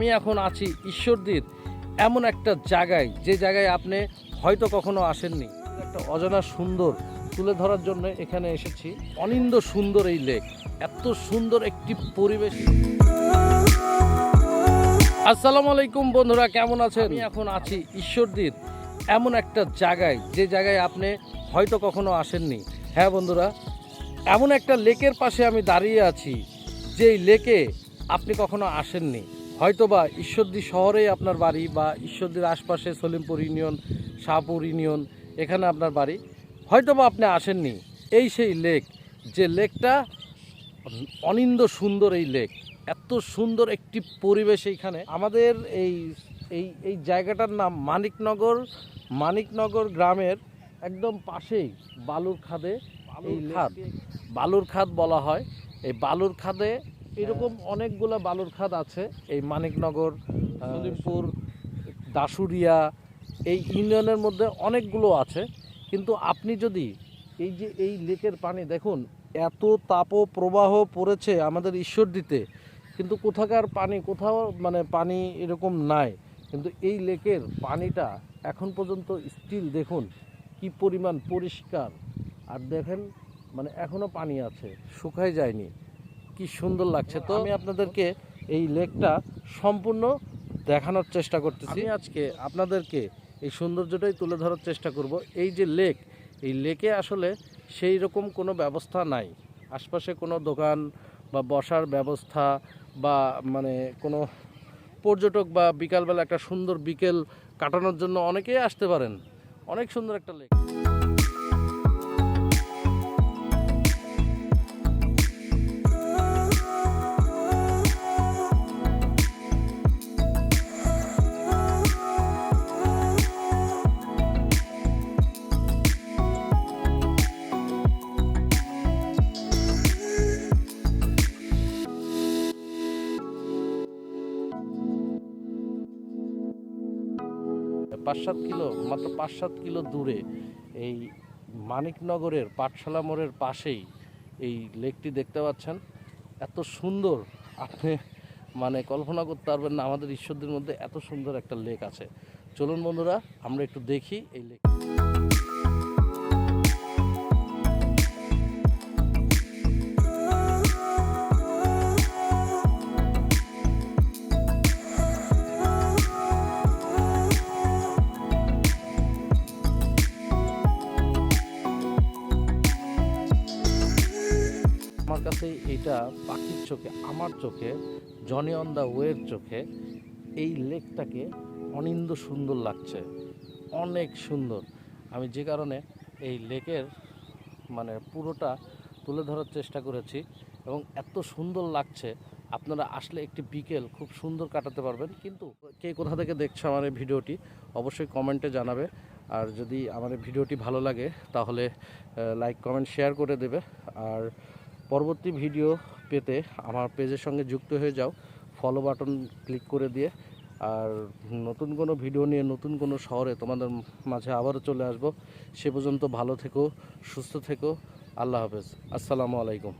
আমি এখন আছি ঈশ্বরদীর এমন একটা জায়গায়, যে জায়গায় আপনি হয়তো কখনো আসেননি। একটা অজানা সুন্দর তুলে ধরার জন্য এখানে এসেছি। অনিন্দ সুন্দর এই লেক। এত সুন্দর একটি পরিবেশ। আসসালামু আলাইকুম বন্ধুরা, কেমন আছেন? আমি এখন আছি ঈশ্বরদীর এমন একটা জায়গায়, যে জায়গায় আপনি হয়তো কখনো আসেননি। হ্যাঁ বন্ধুরা, এমন একটা লেকের পাশে আমি দাঁড়িয়ে আছি, যেই লেকে আপনি কখনো আসেননি। হয়তোবা ঈশ্বরদী শহরে আপনার বাড়ি বা ঈশ্বরদীর আশপাশে সলিমপুর ইউনিয়ন শাহপুর ইউনিয়ন এখানে আপনার বাড়ি। হয়তোবা আপনি আসেননি। এই সেই লেক যে লেকটা অনিন্দ সুন্দর এই লেক। এত সুন্দর একটি পরিবেশ এইখানে। আমাদের এই এই এই জায়গাটার নাম মানিকনগর। মানিকনগর গ্রামের একদম পাশেই বালুর খাদে এই খাদ বালুর খাদ বলা হয়। এই বালুর খাদে এরকম অনেকগুলো বালুর খাদ আছে। এই মানিকনগর সলিমপুর দাসুরিয়া এই ইউনিয়নের মধ্যে অনেকগুলো আছে। কিন্তু আপনি যদি এই যে এই লেকের পানি দেখুন এত তাপ প্রবাহ পড়েছে আমাদের ঈশ্বর দিতে কিন্তু কোথাকার পানি কোথাও মানে পানি এরকম নাই। কিন্তু এই লেকের পানিটা এখন পর্যন্ত স্টিল দেখুন কি পরিমাণ পরিষ্কার। আর দেখেন মানে এখনও পানি আছে শুকায় যায়নি। কি সুন্দর লাগছে। তো আমি আপনাদেরকে এই লেকটা সম্পূর্ণ দেখানোর চেষ্টা করতেছি। আজকে আপনাদেরকে এই সৌন্দর্যটাই তুলে ধরার চেষ্টা করব। এই যে লেক, এই লেকে আসলে সেই রকম কোনো ব্যবস্থা নাই। আশপাশে কোনো দোকান বা বসার ব্যবস্থা বা মানে কোনো পর্যটক বা বিকালবেলা একটা সুন্দর বিকেল কাটানোর জন্য অনেকেই আসতে পারেন। অনেক সুন্দর একটা লেক। পাঁচ সাত কিলো, মাত্র পাঁচ সাত কিলো দূরে এই মানিকনগরের পাঠশালা মোড়ের পাশেই এই লেকটি দেখতে পাচ্ছেন। এত সুন্দর, আপনি মানে কল্পনা করতে পারবেন না, আমাদের ঈশ্বরদের মধ্যে এত সুন্দর একটা লেক আছে। চলুন বন্ধুরা, আমরা একটু দেখি এই লেক আমার কাছে এটা পাখির চোখে, আমার চোখে জনি অন দ্য ওয়ের চোখে এই লেকটাকে অনিন্দ সুন্দর লাগছে, অনেক সুন্দর। আমি যে কারণে এই লেকের মানে পুরোটা তুলে ধরার চেষ্টা করেছি এবং এত সুন্দর লাগছে, আপনারা আসলে একটি বিকেল খুব সুন্দর কাটাতে পারবেন। কিন্তু কে কোথা থেকে দেখছে আমার এই ভিডিওটি, অবশ্যই কমেন্টে জানাবে। আর যদি আমার ভিডিওটি ভালো লাগে, তাহলে লাইক কমেন্ট শেয়ার করে দেবে। আর পরবর্তী ভিডিও পেতে আমার পেজের সঙ্গে যুক্ত হয়ে যাও। ফলো বাটন ক্লিক করে দিয়ে। আর নতুন কোনো ভিডিও নিয়ে নতুন কোনো শহরে তোমাদের মাঝে আবারও চলে আসব। সে পর্যন্ত ভালো থেকো, সুস্থ থেকো। আল্লাহ হাফেজ। আসসালামু আলাইকুম।